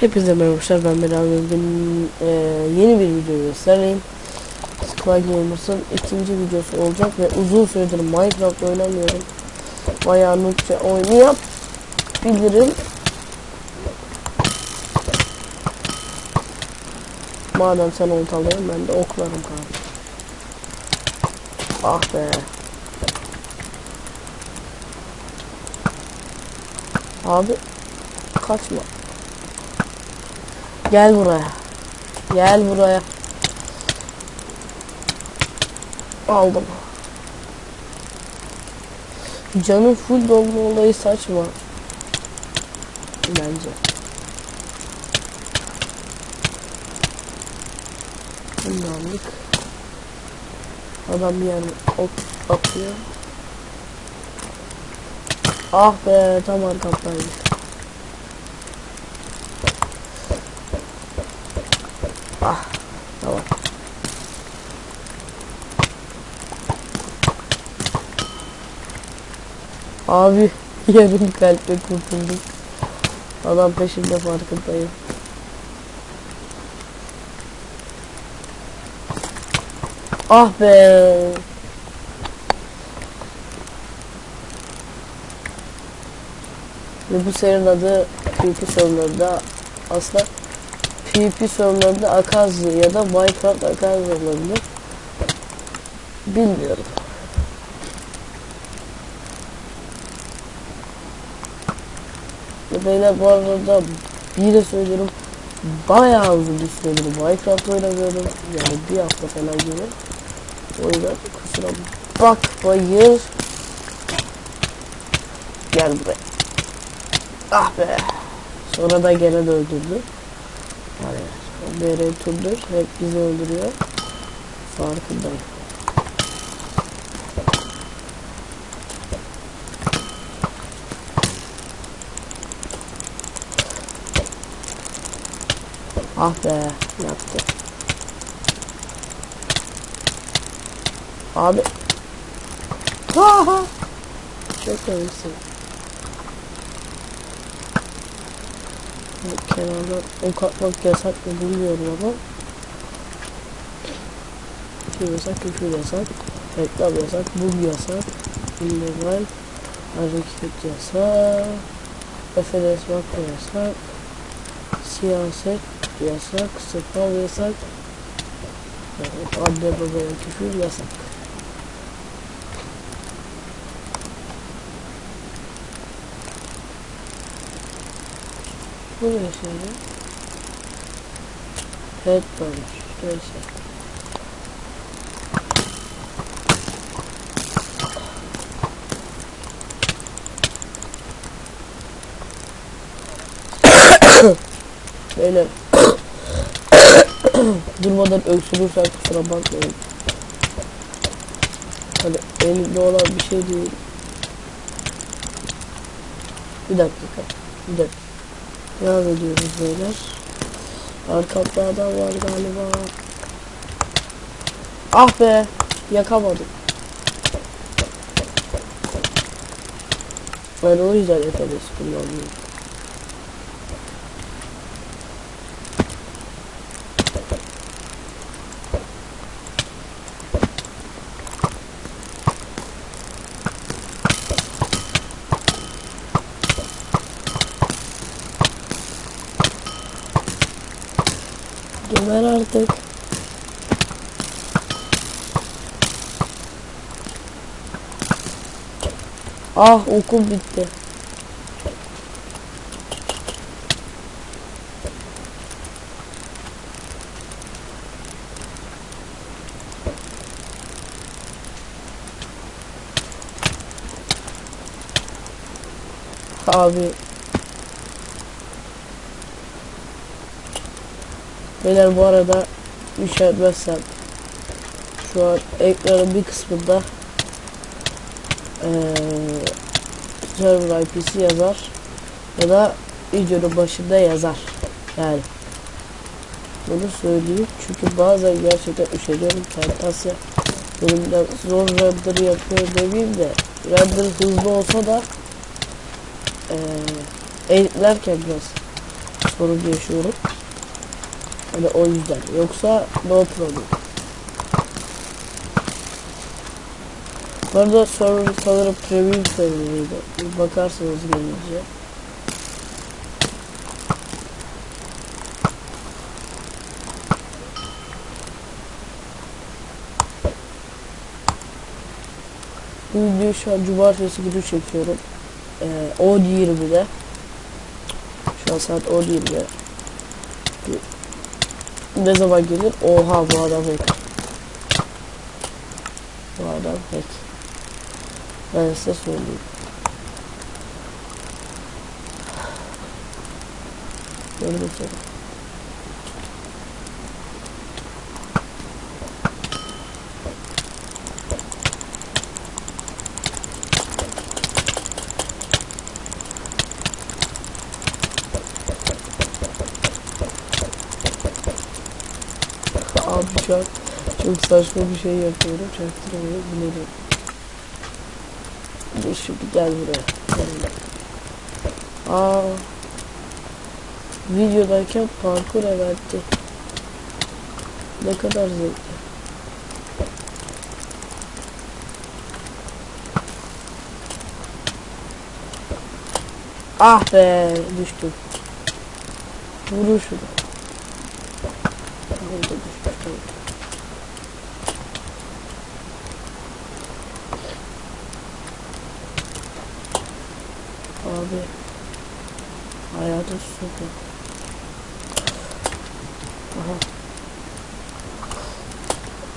Hepinize merhabalar ben Meral Bugün e, yeni bir video göstereyim. Squad Gamers'ın ikinci videosu olacak ve uzun süredir Minecraft oynamıyorum. Bayağı noobça oynayıp bilirim. Madem sen oltalıyorsun ben de oklarım kanka. Ah be. Abi kaçma. Gel buraya. Gel buraya. Aldım. Canın full dolma olayı saçma. Bence. Bunu da aldık. Adam yer ok atıyor. Ah be tam arkamdaydı. Ah tamam. Abi yarım kalple kurtulduk. Adam peşimde farkındayım. Ah be. Ve bu serinin adı PvP sorunlarında aslında PvP sorunlarında Akazi ya da Minecraft Akazi olabilir. Bilmiyorum. Ve Beyler bu arada yine söylüyorum bayağı uzun bir süredir Minecraft oynamıyorum. Yani bir hafta falan gibi. O yüzden kusura bakmayın. Gel buraya. Ah be. Sonra da gene de öldürdü. Yani o BR turdur. Hep bizi öldürüyor. Farkındayım. Ah be. Yaptı. Abi. Ha ha. Çok öylesin. Bu kenardan ok atmak yasak mı bilmiyorum ama Küfür yasak, küfür yasak Reklam yasak, bug yasak illegal Hareket yasak FLS vakti yasak Siyaset yasak, spam yasak Anne babaya küfür yasak Bu ne şimdi? Head varmış. Neyse. Beyler durmadan öksürürsen kusura bakmayın. Hani elimde olan bir şey değil. Bir dakika. Bir dakika. Devam ediyoruz beyler. Arkamda adam var galiba. Ah be! Yakamadım. Ben o yüzden FLS kullanıyorum. Geber artık. Ah okum bitti. Abi Beyler bu arada üşenmezsem şu an ekranın bir kısmında eee server IP'si yazar ya da videonun başında yazar yani bunu söyleyeyim çünkü bazen gerçekten üşeniyorum Fantasya Benim de zor render yapıyor demeyeyim de render hızlı olsa da eee editlerken biraz sorun yaşıyorum. Hani o yüzden. Yoksa no problem. Bu arada server sanırım premium serveriydi. Bakarsınız gelince. Bu videoyu şu an cumartesi günü çekiyorum. Ee, 10.20'de. Şu an saat 10.20. Ne zaman gelir? Oha bu adam hack. Bu adam hack. Ben size söyleyeyim. Görmek üzere. Abi şu an çok saçma bir şey yapıyorum. Çaktırmayı bilirim. Dur şimdi gel buraya. Gel. Aa. Videodayken parkur eventti. Ne kadar zevkli. Ah be düştüm. Vurun Abi hayatı süper. Aha.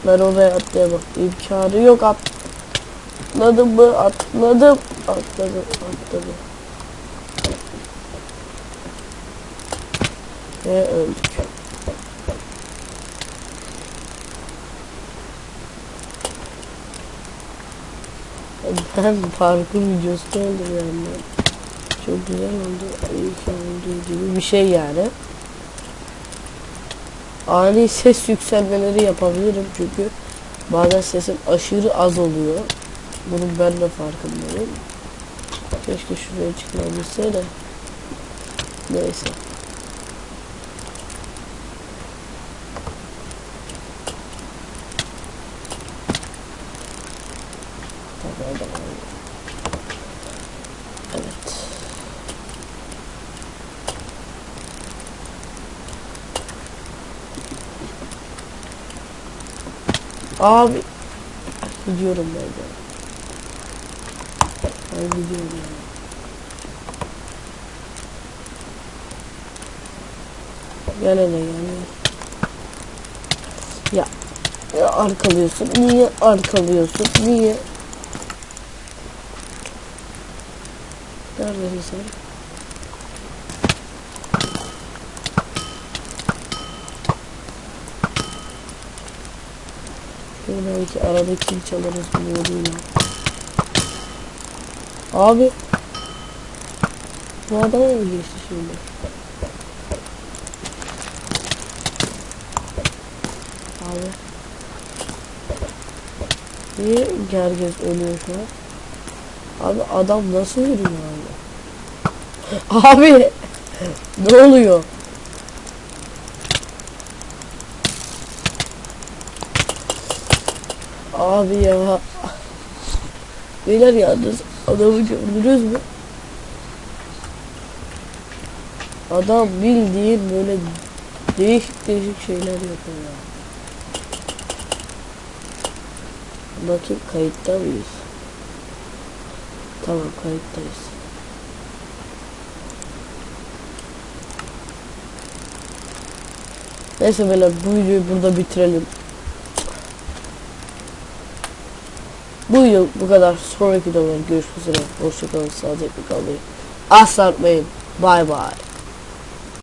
Ben oraya atlayamam. İmkanı yok atladım mı? Atladım. Atladım. Atladım. Ve öldük. Ben parkur videosu oldum yani. Çok güzel oldu. Ki olduğu gibi bir şey yani. Ani ses yükselmeleri yapabilirim çünkü bazen sesim aşırı az oluyor. Bunun ben de farkındayım. Keşke şuraya çıkmayabilse de. Neyse. Tabii o da var. Evet. Abi gidiyorum ben de. Ben gidiyorum ya. Gel hele gel. Ya, ya arkalıyorsun. Niye arkalıyorsun? Niye? Neredesin sen? Belki arada kill çalarız bu yoluyla. Abi. Bu adam mı geçti şimdi? Abi. Niye gergez ölüyor şu an? Abi adam nasıl yürüyor abi? Abi ne oluyor? Abi ya. Beyler yalnız adamı gördünüz mü? Adam bildiğin böyle değişik değişik şeyler yapıyor ya. Bakayım kayıtta mıyız? Tamam kayıttayız. Neyse beyler bu videoyu burada bitirelim. Bu yıl bu kadar. Sonraki videolarda görüşmek üzere. Hoşçakalın. Sağlıcakla kalmayı. Asla unutmayın. Bye bye.